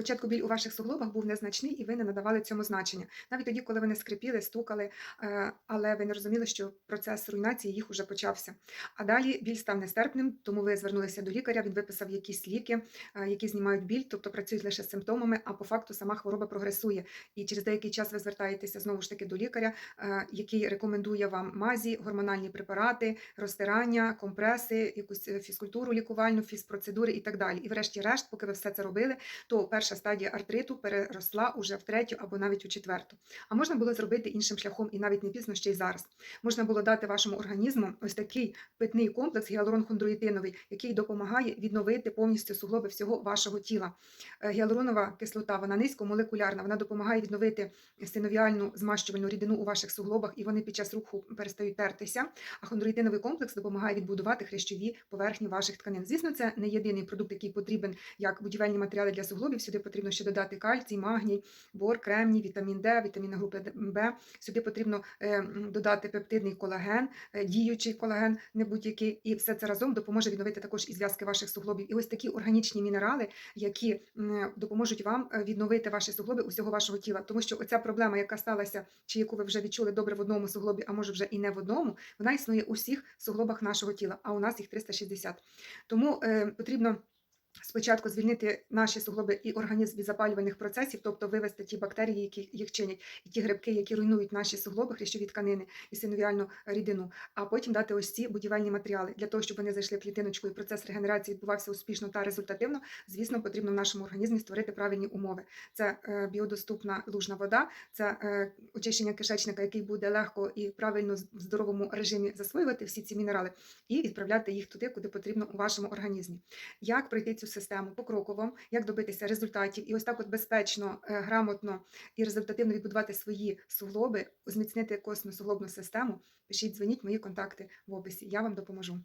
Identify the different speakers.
Speaker 1: Спочатку біль у ваших суглобах був незначний, і ви не надавали цьому значення. Навіть тоді, коли вони скрипіли, стукали, е, але ви не розуміли, що процес руйнації їх уже почався. А далі біль став нестерпним, тому ви звернулися до лікаря, він виписав якісь ліки, е, які знімають біль, тобто працюють лише з симптомами, а по факту сама хвороба прогресує. І через деякий час ви звертаєтеся знову ж таки до лікаря, е, який рекомендує вам мазі, гормональні препарати, розтирання, компреси, якусь фізкультуру лікувальну, фізпроцедури і так далі. І врешті-решт, поки ви все це робили, то перша стадія артриту переросла уже в третю або навіть у четверту. А можна було зробити іншим шляхом, і навіть не пізно ще й зараз. Можна було дати вашому організму ось такий питний комплекс гіалурон-хондроїтиновий, який допомагає відновити повністю суглоби всього вашого тіла. Е, Гіалуронова кислота, вона низькомолекулярна, вона допомагає відновити синовіальну змащувальну рідину у ваших суглобах, і вони під час руху перестають тертися. А хондроїтиновий комплекс допомагає відбудувати хрящові поверхні ваших тканин. Звісно, це не єдиний продукт, який потрібен як будівельні матеріали для суглобів. Сюди потрібно ще додати кальцій, магній, бор, кремній, вітамін Д, вітаміни групи Б. Сюди потрібно е, додати пептидний колаген, е, діючий колаген, не будь-який, і все це разом допоможе відновити також і зв'язки ваших суглобів. І ось такі органічні мінерали, які допоможуть вам е, відновити ваші суглоби усього вашого тіла. Тому що оця проблема, яка сталася, чи яку ви вже відчули добре в одному суглобі, а може вже і не в одному, вона існує у всіх суглобах нашого тіла, а у нас їх 360. Тому потрібно. Спочатку звільнити наші суглоби і організм від запалювальних процесів, тобто вивести ті бактерії, які їх чинять, і ті грибки, які руйнують наші суглоби, хрящові тканини і синовіальну рідину, а потім дати ось ці будівельні матеріали для того, щоб вони зайшли клітиночку і процес регенерації відбувався успішно та результативно. Звісно, потрібно в нашому організмі створити правильні умови. Це е, біодоступна лужна вода, це е, очищення кишечника, який буде легко і правильно в здоровому режимі засвоювати всі ці мінерали і відправляти їх туди, куди потрібно у вашому організмі. Як пройти цю систему покроково, як добитися результатів, і ось так от безпечно, е, грамотно і результативно відбудувати свої суглоби, зміцнити костну суглобну систему. Пишіть, дзвоніть мої контакти в описі. Я вам допоможу.